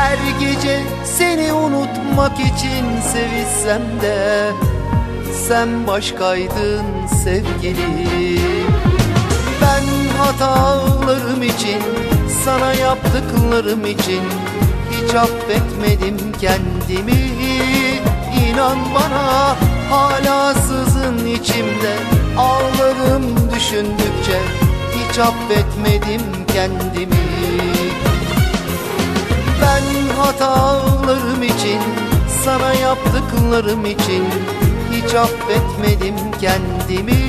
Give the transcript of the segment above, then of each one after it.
her gece seni unutmak için sevişsem de Sen başkaydın sevgilim. Ben hatalarım için Sana yaptıklarım için Hiç affetmedim kendimi. İnan bana hala sızın içimde. Ağlarım düşündükçe Hiç affetmedim kendimi ben hatalarım için Sana yaptıklarım için Hiç affetmedim kendimi.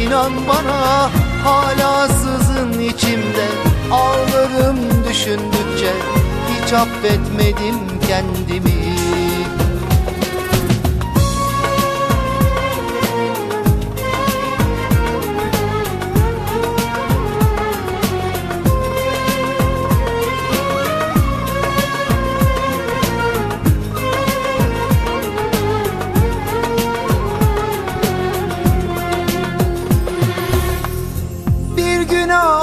İnan bana hala sızın içimde. Ağlarım düşündükçe Hiç affetmedim kendimi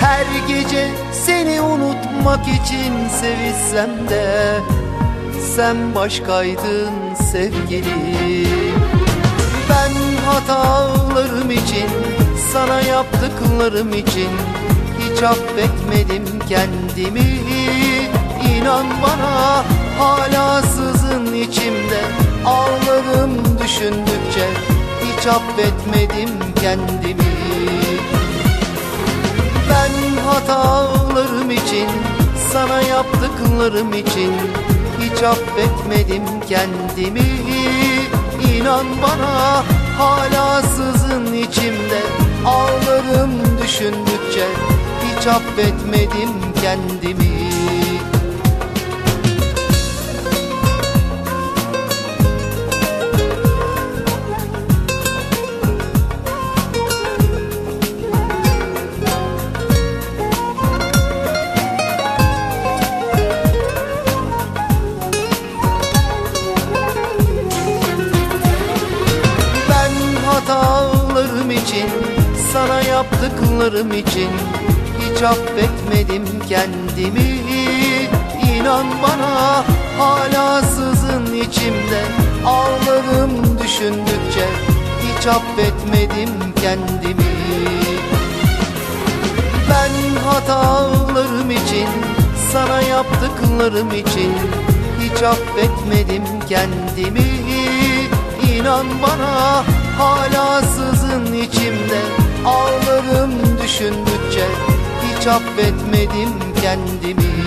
her gece seni unutmak için sevişsem de Sen başkaydın sevgilim. Ben hatalarım için Sana yaptıklarım için Hiç affetmedim kendimi. İnan bana hala sızın içimde. Ağlarım düşündükçe Hiç affetmedim kendimi hatalarım için Sana yaptıklarım için Hiç affetmedim kendimi. İnan bana hala sızın içimde. Ağlarım düşündükçe Hiç affetmedim kendimi Sana yaptıklarım için Hiç affetmedim kendimi. İnan bana hala sızın içimde. Ağlarım düşündükçe Hiç affetmedim kendimi. Ben hatalarım için Sana yaptıklarım için Hiç affetmedim kendimi. İnan bana hala sızın içimde Ağlarım düşündükçe Hiç affetmedim kendimi